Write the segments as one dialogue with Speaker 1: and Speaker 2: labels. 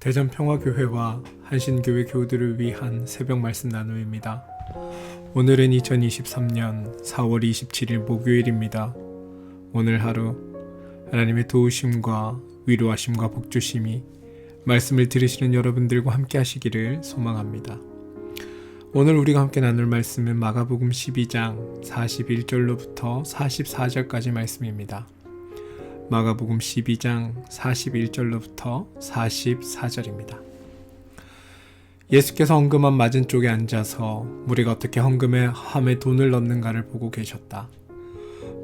Speaker 1: 대전평화교회와 한신교회 교우들을 위한 새벽 말씀 나눔입니다. 오늘은 2023년 4월 27일 목요일입니다. 오늘 하루 하나님의 도우심과 위로하심과 복주심이 말씀을 들으시는 여러분들과 함께 하시기를 소망합니다. 오늘 우리가 함께 나눌 말씀은 마가복음 12장 41절로부터 44절까지 말씀입니다. 마가복음 12장 41절로부터 44절입니다. 예수께서 헌금함 맞은 쪽에 앉아서 무리가 어떻게 헌금에 함에 돈을 넣는가를 보고 계셨다.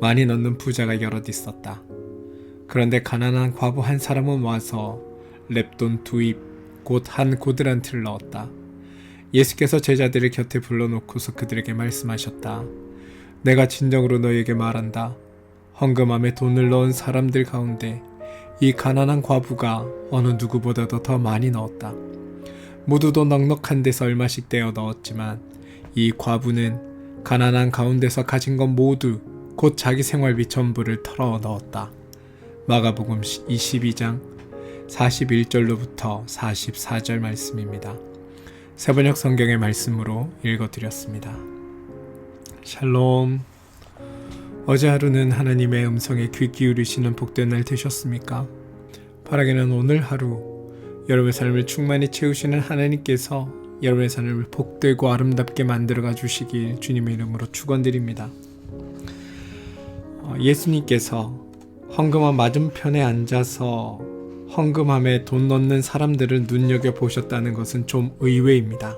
Speaker 1: 많이 넣는 부자가 여럿 있었다. 그런데 가난한 과부 한 사람은 와서 랩돈 두 입 곧 한 고드란트를 넣었다. 예수께서 제자들을 곁에 불러놓고서 그들에게 말씀하셨다. 내가 진정으로 너에게 말한다. 헌금함에 돈을 넣은 사람들 가운데 이 가난한 과부가 어느 누구보다도 더 많이 넣었다. 모두도 넉넉한 데서 얼마씩 떼어 넣었지만 이 과부는 가난한 가운데서 가진 것 모두 곧 자기 생활비 전부를 털어 넣었다. 마가복음 22장 41절로부터 44절 말씀입니다. 세번역 성경의 말씀으로 읽어드렸습니다. 샬롬. 어제 하루는 하나님의 음성에 귀 기울이시는 복된 날 되셨습니까? 바라기는 오늘 하루 여러분의 삶을 충만히 채우시는 하나님께서 여러분의 삶을 복되고 아름답게 만들어가 주시길 주님의 이름으로 축원드립니다. 어, 예수님께서 헌금함 맞은편에 앉아서 헌금함에 돈 넣는 사람들을 눈여겨 보셨다는 것은 좀 의외입니다.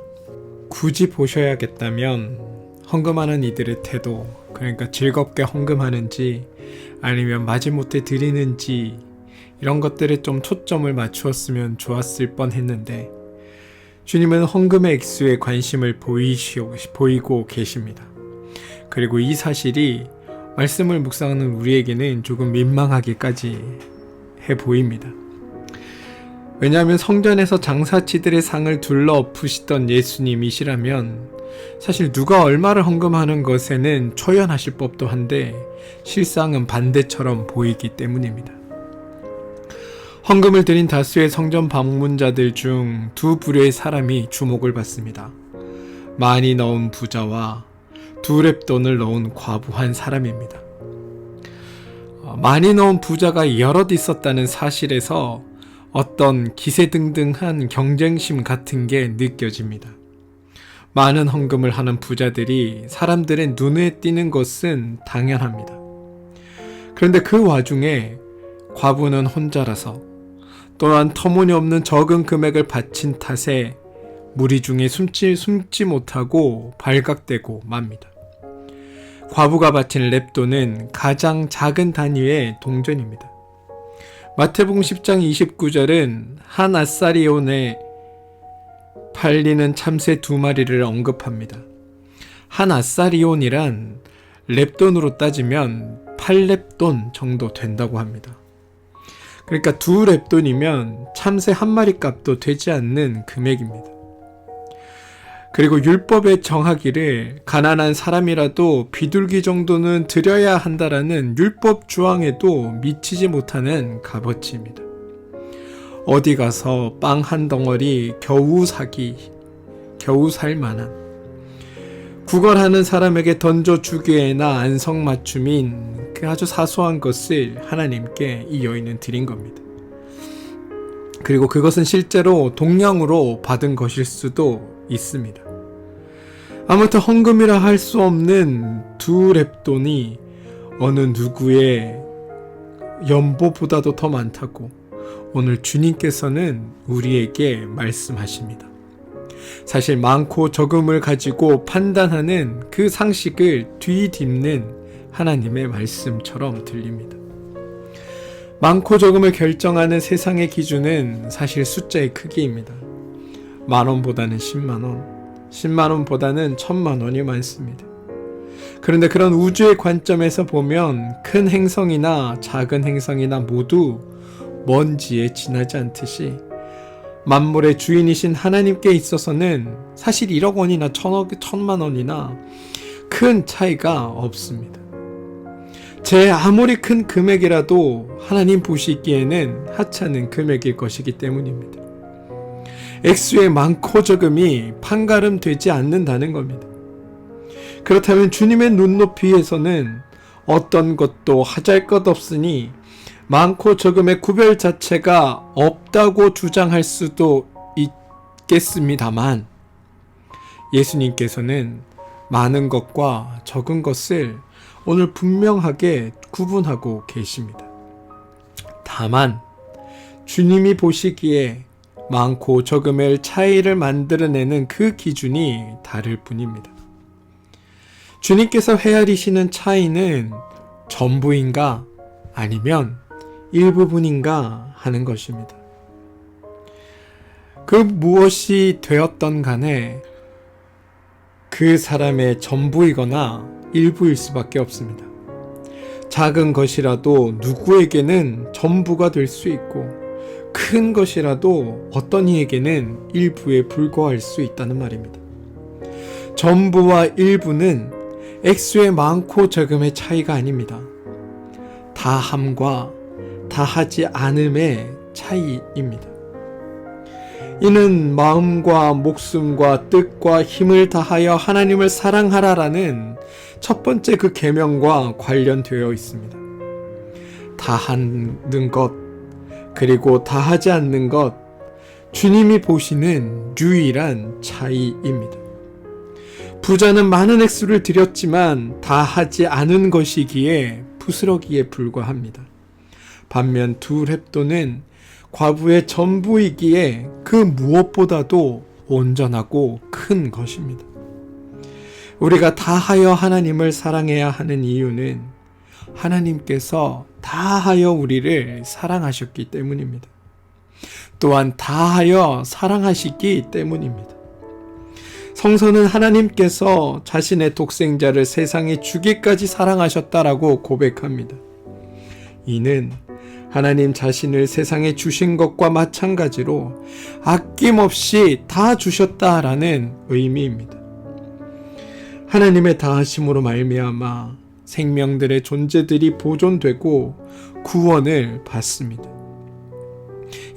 Speaker 1: 굳이 보셔야겠다면 헌금하는 이들의 태도, 그러니까 즐겁게 헌금하는지 아니면 마지못해 드리는지 이런 것들에 좀 초점을 맞추었으면 좋았을 뻔 했는데 주님은 헌금의 액수에 관심을 보이시오, 보이고 계십니다. 그리고 이 사실이 말씀을 묵상하는 우리에게는 조금 민망하기까지 해 보입니다. 왜냐하면 성전에서 장사치들의 상을 둘러 엎으시던 예수님이시라면 사실 누가 얼마를 헌금하는 것에는 초연하실 법도 한데 실상은 반대처럼 보이기 때문입니다. 헌금을 드린 다수의 성전 방문자들 중 두 부류의 사람이 주목을 받습니다. 많이 넣은 부자와 두 랩돈을 넣은 과부 한 사람입니다. 어, 많이 넣은 부자가 여럿 있었다는 사실에서 어떤 기세등등한 경쟁심 같은 게 느껴집니다. 많은 헌금을 하는 부자들이 사람들의 눈에 띄는 것은 당연합니다. 그런데 그 와중에 과부는 혼자라서 또한 터무니없는 적은 금액을 바친 탓에 무리 중에 숨지, 숨지 못하고 발각되고 맙니다. 과부가 바친 랩돈은 가장 작은 단위의 동전입니다. 마태복음 10장 29절은 한 아사리온에 팔리는 참새 두 마리를 언급합니다. 한 아사리온이란 랩돈으로 따지면 8랩돈 정도 된다고 합니다. 그러니까 두 랩돈이면 참새 한 마리 값도 되지 않는 금액입니다. 그리고 율법에 정하기를 가난한 사람이라도 비둘기 정도는 드려야 한다라는 율법 조항에도 미치지 못하는 값어치입니다. 어디 가서 빵 한 덩어리 겨우 사기, 겨우 살 만한 구걸하는 사람에게 던져주기에나 안성맞춤인 그 아주 사소한 것을 하나님께 이 여인은 드린 겁니다. 그리고 그것은 실제로 동량으로 받은 것일 수도 있습니다. 아무튼 헌금이라 할 수 없는 두 랩돈이 어느 누구의 연보보다도 더 많다고 오늘 주님께서는 우리에게 말씀하십니다. 사실 많고 적음을 가지고 판단하는 그 상식을 뒤집는 하나님의 말씀처럼 들립니다. 많고 적음을 결정하는 세상의 기준은 사실 숫자의 크기입니다. 만 원보다는 10만 원, 10만 원보다는 천만 원이 많습니다. 그런데 그런 우주의 관점에서 보면 큰 행성이나 작은 행성이나 모두 먼지에 지나지 않듯이 만물의 주인이신 하나님께 있어서는 사실 1억 원이나 천억, 천만 원이나 큰 차이가 없습니다. 제 아무리 큰 금액이라도 하나님 보시기에는 하찮은 금액일 것이기 때문입니다. 액수의 많고 적음이 판가름 되지 않는다는 겁니다. 그렇다면 주님의 눈높이에서는 어떤 것도 하잘 것 없으니 많고 적음의 구별 자체가 없다고 주장할 수도 있겠습니다만 예수님께서는 많은 것과 적은 것을 오늘 분명하게 구분하고 계십니다. 다만 주님이 보시기에 많고 적음의 차이를 만들어내는 그 기준이 다를 뿐입니다. 주님께서 헤아리시는 차이는 전부인가 아니면 일부분인가 하는 것입니다. 그 무엇이 되었던 간에 그 사람의 전부이거나 일부일 수밖에 없습니다. 작은 것이라도 누구에게는 전부가 될 수 있고 큰 것이라도 어떤 이에게는 일부에 불과할 수 있다는 말입니다. 전부와 일부는 액수의 많고 적음의 차이가 아닙니다. 다함과 다하지 않음의 차이입니다. 이는 마음과 목숨과 뜻과 힘을 다하여 하나님을 사랑하라라는 첫 번째 그 계명과 관련되어 있습니다. 다하는 것 그리고 다하지 않는 것 주님이 보시는 유일한 차이입니다. 부자는 많은 액수를 들였지만 다하지 않은 것이기에 부스러기에 불과합니다. 반면 두 랩도는 과부의 전부이기에 그 무엇보다도 온전하고 큰 것입니다. 우리가 다하여 하나님을 사랑해야 하는 이유는 하나님께서 다하여 우리를 사랑하셨기 때문입니다. 또한 다하여 사랑하시기 때문입니다. 성서는 하나님께서 자신의 독생자를 세상에 주기까지 사랑하셨다라고 고백합니다. 이는 하나님 자신을 세상에 주신 것과 마찬가지로 아낌없이 다 주셨다라는 의미입니다. 하나님의 다하심으로 말미암아 생명들의 존재들이 보존되고 구원을 받습니다.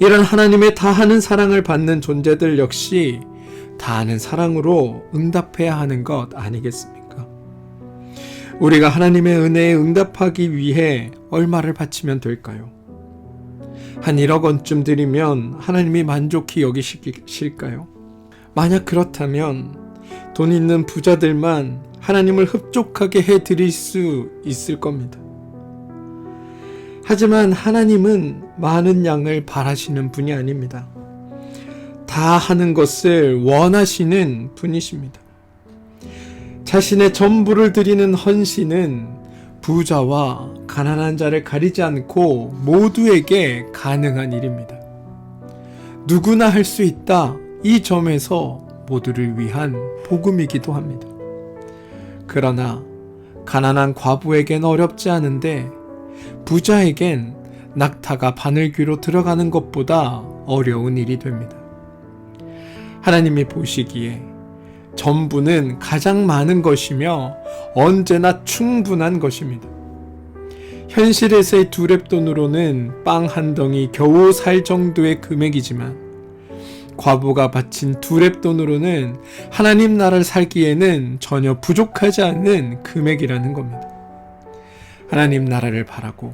Speaker 1: 이런 하나님의 다하는 사랑을 받는 존재들 역시 다하는 사랑으로 응답해야 하는 것 아니겠습니까? 우리가 하나님의 은혜에 응답하기 위해 얼마를 바치면 될까요? 한 1억 원쯤 드리면 하나님이 만족히 여기실까요? 만약 그렇다면 돈 있는 부자들만 하나님을 흡족하게 해 드릴 수 있을 겁니다. 하지만 하나님은 많은 양을 바라시는 분이 아닙니다. 다 하는 것을 원하시는 분이십니다. 자신의 전부를 드리는 헌신은 부자와 가난한 자를 가리지 않고 모두에게 가능한 일입니다. 누구나 할 수 있다. 이 점에서 모두를 위한 복음이기도 합니다. 그러나 가난한 과부에겐 어렵지 않은데 부자에겐 낙타가 바늘귀로 들어가는 것보다 어려운 일이 됩니다. 하나님이 보시기에 전부는 가장 많은 것이며 언제나 충분한 것입니다. 현실에서의 두랩돈으로는 빵 한 덩이 겨우 살 정도의 금액이지만 과부가 바친 두랩돈으로는 하나님 나라를 살기에는 전혀 부족하지 않는 금액이라는 겁니다. 하나님 나라를 바라고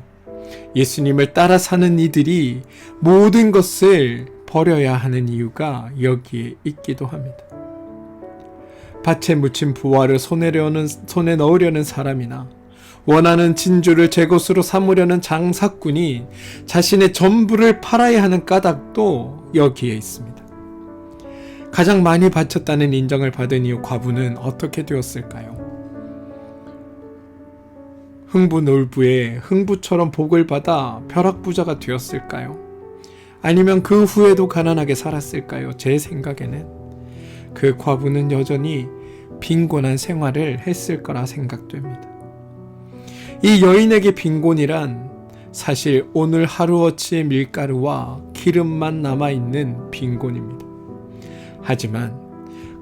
Speaker 1: 예수님을 따라 사는 이들이 모든 것을 버려야 하는 이유가 여기에 있기도 합니다. 밭에 묻힌 부화를 손에, 려는, 손에 넣으려는 사람이나 원하는 진주를 제 것으로 삼으려는 장사꾼이 자신의 전부를 팔아야 하는 까닭도 여기에 있습니다. 가장 많이 바쳤다는 인정을 받은 이후 과부는 어떻게 되었을까요? 흥부 놀부의 흥부처럼 복을 받아 벼락부자가 되었을까요? 아니면 그 후에도 가난하게 살았을까요? 제 생각에는 그 과부는 여전히 빈곤한 생활을 했을 거라 생각됩니다. 이 여인에게 빈곤이란 사실 오늘 하루어치의 밀가루와 기름만 남아있는 빈곤입니다. 하지만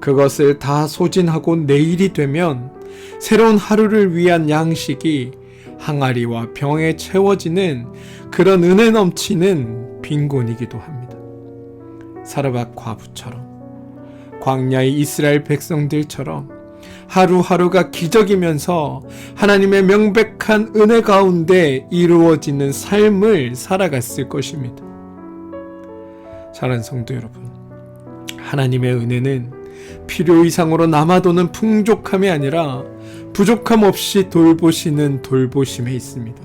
Speaker 1: 그것을 다 소진하고 내일이 되면 새로운 하루를 위한 양식이 항아리와 병에 채워지는 그런 은혜 넘치는 빈곤이기도 합니다. 사르밧 과부처럼 광야의 이스라엘 백성들처럼 하루하루가 기적이면서 하나님의 명백한 은혜 가운데 이루어지는 삶을 살아갔을 것입니다. 사랑하는 성도 여러분, 하나님의 은혜는 필요 이상으로 남아도는 풍족함이 아니라 부족함 없이 돌보시는 돌보심에 있습니다.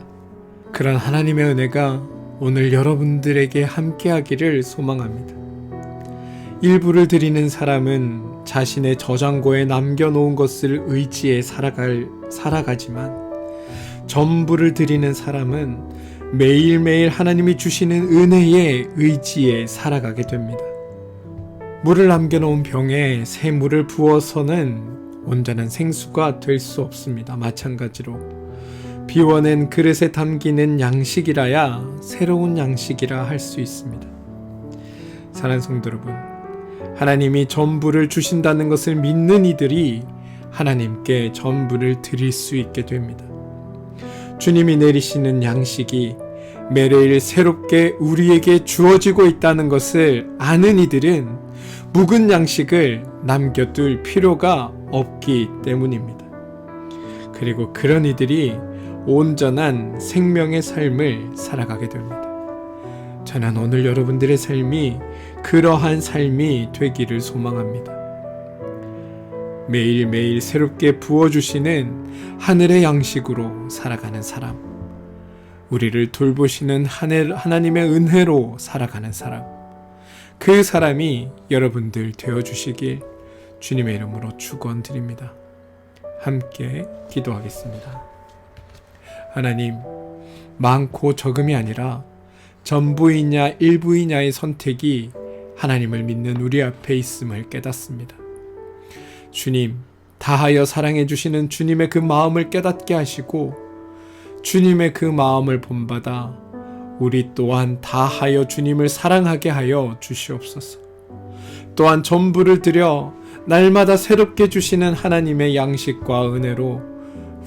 Speaker 1: 그런 하나님의 은혜가 오늘 여러분들에게 함께하기를 소망합니다. 일부를 드리는 사람은 자신의 저장고에 남겨놓은 것을 의지해 살아갈, 살아가지만 전부를 드리는 사람은 매일매일 하나님이 주시는 은혜에 의지해 살아가게 됩니다. 물을 남겨놓은 병에 새 물을 부어서는 온전한 생수가 될 수 없습니다. 마찬가지로 비워낸 그릇에 담기는 양식이라야 새로운 양식이라 할 수 있습니다. 사랑하는 성도 여러분, 하나님이 전부를 주신다는 것을 믿는 이들이 하나님께 전부를 드릴 수 있게 됩니다. 주님이 내리시는 양식이 매일 새롭게 우리에게 주어지고 있다는 것을 아는 이들은 묵은 양식을 남겨둘 필요가 없기 때문입니다. 그리고 그런 이들이 온전한 생명의 삶을 살아가게 됩니다. 저는 오늘 여러분들의 삶이 그러한 삶이 되기를 소망합니다. 매일매일 새롭게 부어주시는 하늘의 양식으로 살아가는 사람, 우리를 돌보시는 하나님의 은혜로 살아가는 사람, 그 사람이 여러분들 되어주시길 주님의 이름으로 축원드립니다. 함께 기도하겠습니다. 하나님, 많고 적음이 아니라 전부이냐 일부이냐의 선택이 하나님을 믿는 우리 앞에 있음을 깨닫습니다. 주님, 다하여 사랑해 주시는 주님의 그 마음을 깨닫게 하시고 주님의 그 마음을 본받아 우리 또한 다하여 주님을 사랑하게 하여 주시옵소서. 또한 전부를 들여 날마다 새롭게 주시는 하나님의 양식과 은혜로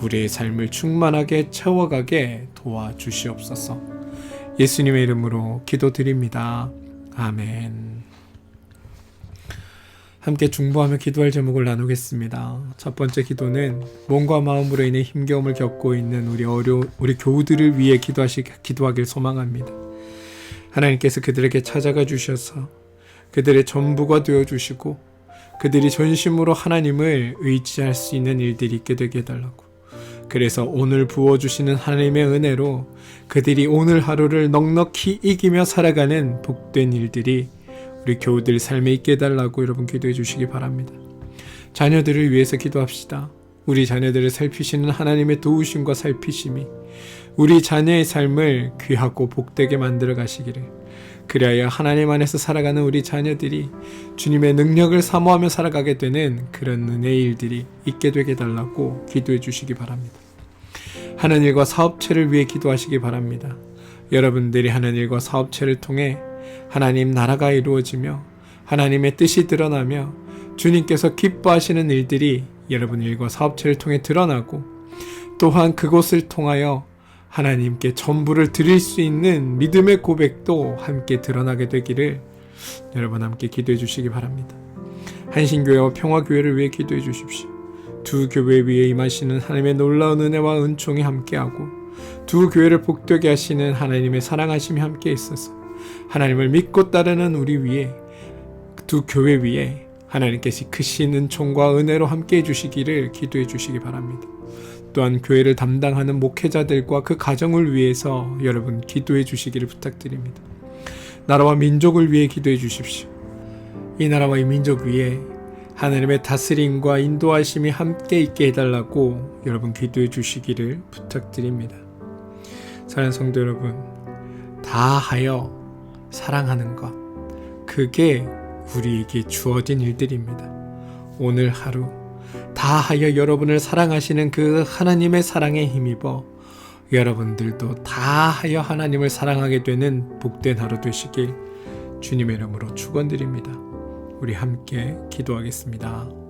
Speaker 1: 우리의 삶을 충만하게 채워가게 도와주시옵소서. 예수님의 이름으로 기도드립니다. 아멘. 함께 중보하며 기도할 제목을 나누겠습니다. 첫 번째 기도는 몸과 마음으로 인해 힘겨움을 겪고 있는 우리 어려 우리 교우들을 위해 기도하시 기도하길 소망합니다. 하나님께서 그들에게 찾아가 주셔서 그들의 전부가 되어 주시고 그들이 전심으로 하나님을 의지할 수 있는 일들이 있게 되게 해달라고. 그래서 오늘 부어주시는 하나님의 은혜로 그들이 오늘 하루를 넉넉히 이기며 살아가는 복된 일들이 우리 교우들 삶에 있게 해달라고 여러분 기도해 주시기 바랍니다. 자녀들을 위해서 기도합시다. 우리 자녀들을 살피시는 하나님의 도우심과 살피심이 우리 자녀의 삶을 귀하고 복되게 만들어 가시기를 그리하여 하나님 안에서 살아가는 우리 자녀들이 주님의 능력을 사모하며 살아가게 되는 그런 은혜의 일들이 있게 되게 해달라고 기도해 주시기 바랍니다. 하는 일과 사업체를 위해 기도하시기 바랍니다. 여러분들이 하는 일과 사업체를 통해 하나님 나라가 이루어지며 하나님의 뜻이 드러나며 주님께서 기뻐하시는 일들이 여러분 일과 사업체를 통해 드러나고 또한 그곳을 통하여 하나님께 전부를 드릴 수 있는 믿음의 고백도 함께 드러나게 되기를 여러분 함께 기도해 주시기 바랍니다. 한신교회와 평화교회를 위해 기도해 주십시오. 두 교회 위에 임하시는 하나님의 놀라운 은혜와 은총이 함께하고 두 교회를 복되게 하시는 하나님의 사랑하심이 함께 있어서 하나님을 믿고 따르는 우리 위에 두 교회 위에 하나님께서 크신 은총과 은혜로 함께 해 주시기를 기도해 주시기 바랍니다. 또한 교회를 담당하는 목회자들과 그 가정을 위해서 여러분 기도해 주시기를 부탁드립니다. 나라와 민족을 위해 기도해 주십시오. 이 나라와 이 민족 위에 하나님의 다스림과 인도하심이 함께 있게 해달라고 여러분 기도해 주시기를 부탁드립니다. 사랑하는 성도 여러분, 다 하여 사랑하는 것, 그게 우리에게 주어진 일들입니다. 오늘 하루 다하여 여러분을 사랑하시는 그 하나님의 사랑에 힘입어 여러분들도 다하여 하나님을 사랑하게 되는 복된 하루 되시길 주님의 이름으로 축원드립니다. 우리 함께 기도하겠습니다.